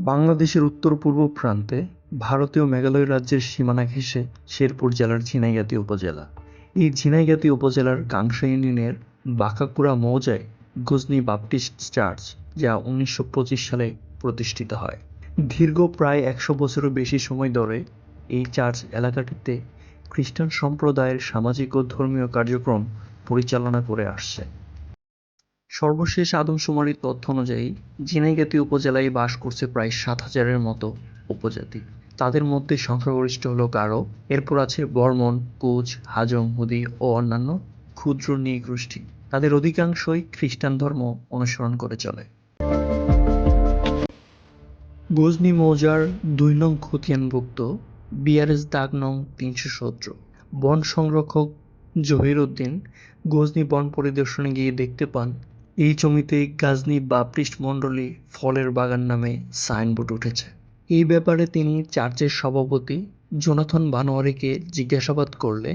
বাংলাদেশের উত্তর-পূর্ব প্রান্তে ভারতীয় মেঘালয় রাজ্যের সীমানা ঘেঁষে শেরপুর জেলার ঝিনাইগাতি উপজেলা। এই ঝিনাইগাতি উপজেলার কাংসা ইউনিয়নের বাঁকাকুড়া মৌজায় গজনী বাপটিস্ট চার্চ, যা উনিশশো পঁচিশ সালে প্রতিষ্ঠিত হয়। দীর্ঘ প্রায় একশো বছরেরও বেশি সময় ধরে এই চার্চ এলাকাটিতে খ্রিস্টান সম্প্রদায়ের সামাজিক ও ধর্মীয় কার্যক্রম পরিচালনা করে আসছে। সর্বশেষ আদমশুমারির তথ্য অনুযায়ী ঝিনাইগাতী উপজেলায় বাস করছে প্রায় সাত হাজারের মতো উপজাতি। তাদের মধ্যে সংখ্যাগরিষ্ঠ হল গারো, এরপর আছে বর্মন, কোচ, হাজং, হুদি ও অন্যান্য ক্ষুদ্র নৃগোষ্ঠী। তাদের অধিকাংশই খ্রিস্টান ধর্ম অনুসরণ করে চলে। গজনী মৌজার দুই নং খতিয়ানভুক্ত বিআরএস দাগ নং তিনশো সতেরো বন সংরক্ষক জহির উদ্দিন গজনী বন পরিদর্শনে গিয়ে দেখতে পান এই জমিতে গাজনী বাপ্টিস্ট মণ্ডলী ফলের বাগান নামে সাইনবোর্ড উঠেছে। এই ব্যাপারে তিনি চার্চের সভাপতি জোনাথন বানোয়ারিকে জিজ্ঞাসাবাদ করলে,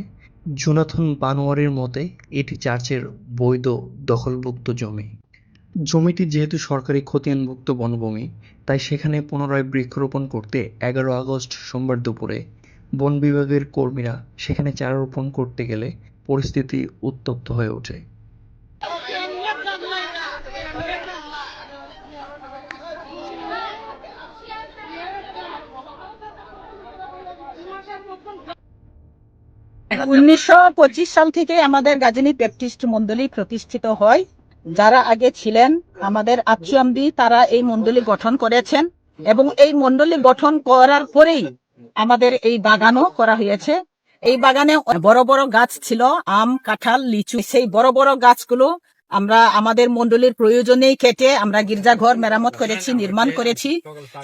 জোনাথন বানোয়ারির মতে এটি চার্চের বৈধ দখলভুক্ত জমি। জমিটি যেহেতু সরকারি খতিয়ানভুক্ত বনভূমি, তাই সেখানে পুনরায় বৃক্ষরোপণ করতে এগারো আগস্ট সোমবার দুপুরে বন বিভাগের কর্মীরা সেখানে চারা রোপণ করতে গেলে পরিস্থিতি উত্তপ্ত হয়ে ওঠে। উনিশশো পঁচিশ সাল থেকে আমাদের গাজনী ব্যাপটিস্ট মন্ডলী প্রতিষ্ঠিত হয়। যারা আগে ছিলেন, আমাদের আচুয়াম্বি তারা এই মন্ডলী গঠন করেছেন এবং এই মন্ডলী গঠন করার পরেই আমাদের এই বাগানও করা হয়েছে। এই বাগানে বড় বড় গাছ ছিল, আম, কাঁঠাল, লিচু, সেই বড় বড় গাছগুলো আমরা আমাদের মন্ডলীর প্রয়োজনেই কেটে আমরা গির্জাঘর মেরামত করেছি, নির্মাণ করেছি।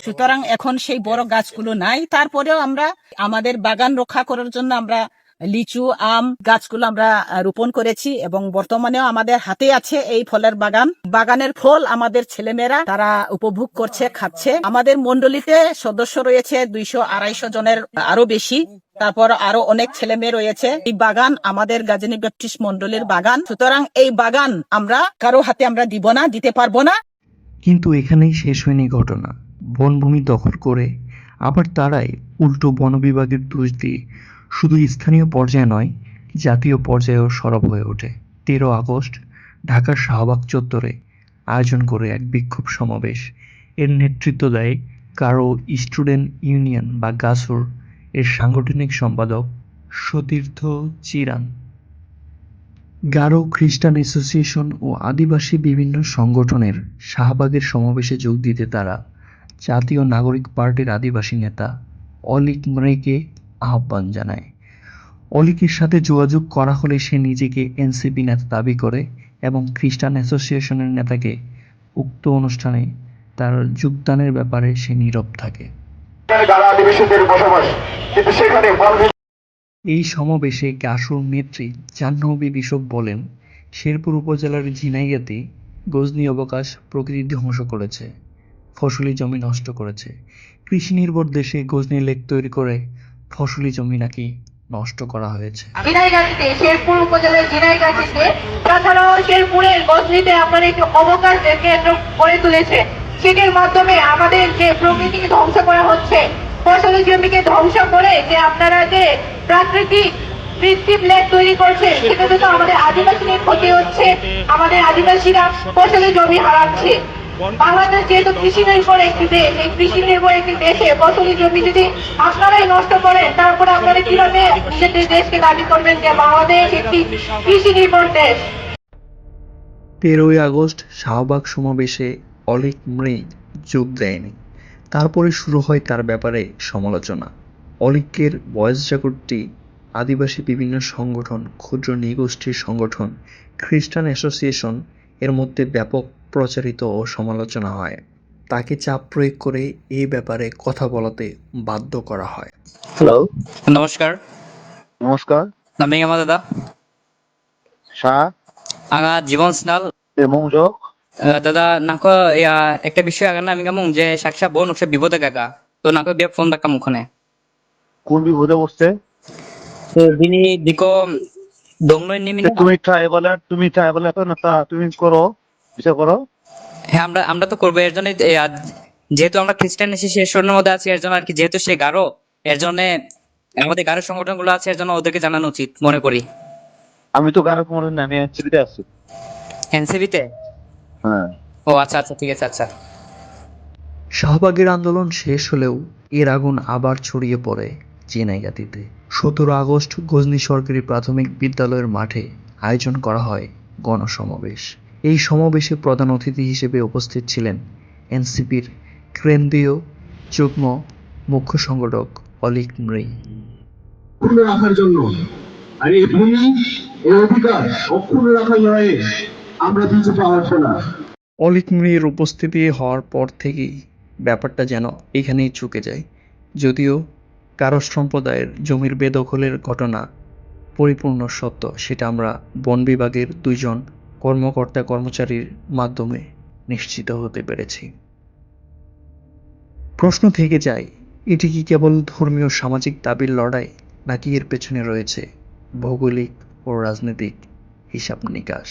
সুতরাং এখন সেই বড় গাছগুলো নাই। তারপরেও আমরা আমাদের বাগান রক্ষা করার জন্য আমরা লিচু, আম গাছগুলো আমরা রোপণ করেছি এবং বর্তমানেও আমাদের হাতে আছে এই ফলের বাগান। বাগানের ফল আমাদের ছেলেমেয়েরা তারা উপভোগ করছে, খাচ্ছে। আমাদের মন্ডলীতে সদস্য রয়েছে দুইশো আড়াইশো জনের আরও বেশি। তারপর আরও অনেক ছেলে মেয়ে রয়েছে। এই বাগান আমাদের গাজনী ব্যাপটিস্ট মন্ডলীর বাগান। সুতরাং এই বাগান আমরা কারও হাতে আমরা দিব না, দিতে পারব না। কিন্তু এখানেই শেষ হয়নি ঘটনা। বনভূমি দখল করে আবার তারাই উল্টো বন বিভাগের দোষ দিয়ে শুধু স্থানীয় পর্যায়ে নয়, জাতীয় পর্যায়েও সরব হয়ে ওঠে। তেরো আগস্ট, ঢাকার শাহবাগ চত্বরে আয়োজন করে এক বিক্ষোভ সমাবেশ। এর নেতৃত্ব দেয় কারও স্টুডেন্ট ইউনিয়ন বা গাসুর এর সাংগঠনিক সম্পাদক সতীর্থ চিরান। গারো খ্রিস্টান অ্যাসোসিয়েশন ও আদিবাসী বিভিন্ন সংগঠনের শাহবাগের সমাবেশে যোগ দিতে তারা জাতীয় নাগরিক পার্টির আদিবাসী নেতা অলিক মৃকে আহ্বান জানায়। অলিকের সাথে যোগাযোগ করা হলে সে নিজেকে এনসিপি নেতা দাবি করে এবং খ্রিস্টান অ্যাসোসিয়েশনের নেতাকে উক্ত অনুষ্ঠানে তার যোগদানের ব্যাপারে সে নীরব থাকে। এই সমাবেশে গাসুর নেত্রী জাহ্নবী বিশপ বলেন, শেরপুর উপজেলার ঝিনাইগাতি গজনী অবকাশ প্রকৃতি ধ্বংস করেছে, ফসলি জমি নষ্ট করেছে। কৃষি নির্ভর দেশে গজনী লেক তৈরি করে ফসলি জমি নাকি নষ্ট করা হয়েছে? শেরপুর উপজেলার তাছাড়াও শেরপুরের একটি অবকাশ কেন্দ্র গড়ে তুলেছে। সেটির মাধ্যমে আমাদের যে প্রকৃতিকে ধ্বংস করা হচ্ছে, ফসলি জমিকে ধ্বংস করে যে আপনারা যে প্রাকৃতিক কৃত্রিম লেক তৈরি করছেন, সেটাতে তো আমাদের আদিবাসীদের ক্ষতি হচ্ছে, আমাদের আদিবাসীরা ফসলি জমি হারাচ্ছে। বাংলাদেশ যেহেতু কৃষি নির্ভর একটি দেশ এই কৃষি নির্ভর একটি দেশে ফসলি জমি যদি আপনারাই নষ্ট করেন তারপরে আপনারা কীভাবে নিজেদের দেশকে দাবি করবেন যে বাংলাদেশ একটি কৃষি নির্ভর দেশ? তেরোই আগস্ট শাহবাগ সমাবেশে অলিক মৃগ যোগ দেয়নি। তারপরে শুরু হয় তার ব্যাপারে সমালোচনা। অলিকের বয়স জাগরটি আদিবাসী বিভিন্ন সংগঠন ক্ষুদ্র নৃগোষ্ঠীর সংগঠন খ্রিস্টান অ্যাসোসিয়েশন এর মধ্যে ব্যাপক প্রচারিত ও সমালোচনা হয়। তাকে চাপ প্রয়োগ করে এই ব্যাপারে কথা বলাতে বাধ্য করা হয়। হ্যালো নমস্কাৰ নমস্কার। নামিঙামা দাদা শাহ? আঙা জীবন স্নাল। এবং যোগ আহ, দাদা নাকো ইয়া একটা বিষয় আগা কেমন যে সাকসা বন উঠছে বিপদে গাগা। তো নাকো বিয়া ফোন দাকা মুখনে। কোন বিপদে বসছে? তো দিনি দিকো দংনই নিমি তুমি ট্রাইবালার তুমি ট্রাইবালার তো না তুমি করো বিষয় করো। হ্যাঁ আমরা আমরা তো করব এর জন্য যেহেতু আমরা খ্রিস্টান এসে মধ্যে আছি এর জন্য আর কি যেহেতু সে গারো এর জন্য আমাদের গারো সংগঠনগুলো আছে এর জন্য ওদেরকে জানানো উচিত মনে করি। আমি তো গারো না আমি এনসিপিতে আছি। এনসিবিতে হ্যাঁ। ও আচ্ছা আচ্ছা ঠিক আছে আচ্ছা। শাহবাগের আন্দোলন শেষ হলেও এর আগুন আবার ছড়িয়ে পড়ে। চেনাইগাতিতে সতেরো আগস্ট গজনী সরকারি প্রাথমিক বিদ্যালয়ের মাঠে আয়োজন করা হয় গণসমাবেশ। এই সমাবেশে প্রধান অতিথি হিসেবে উপস্থিত ছিলেন এনসিপির কেন্দ্রীয় যুগ্ম মুখ্য সংগঠক অলিক অক্ষুণ্ণ রাখার জন্য আর এই ভূমি এই অধিকার অক্ষুণ্ণ রাখার লড়াইয়ে আমরা পিছু না। অলিক মৃয়ের উপস্থিতি হওয়ার পর থেকেই ব্যাপারটা যেন এখানেই চুকে যায়। যদিও কারও সম্প্রদায়ের জমির বেদখলের ঘটনা পরিপূর্ণ সত্য, সেটা আমরা বন বিভাগের দুইজন কর্মকর্তা কর্মচারীর মাধ্যমে নিশ্চিত হতে পেরেছি। প্রশ্ন থেকে যায়, এটি কি কেবল ধর্মীয় সামাজিক দাবির লড়াই নাকি এর পেছনে রয়েছে ভৌগোলিক ও রাজনৈতিক হিসাব নিকাশ?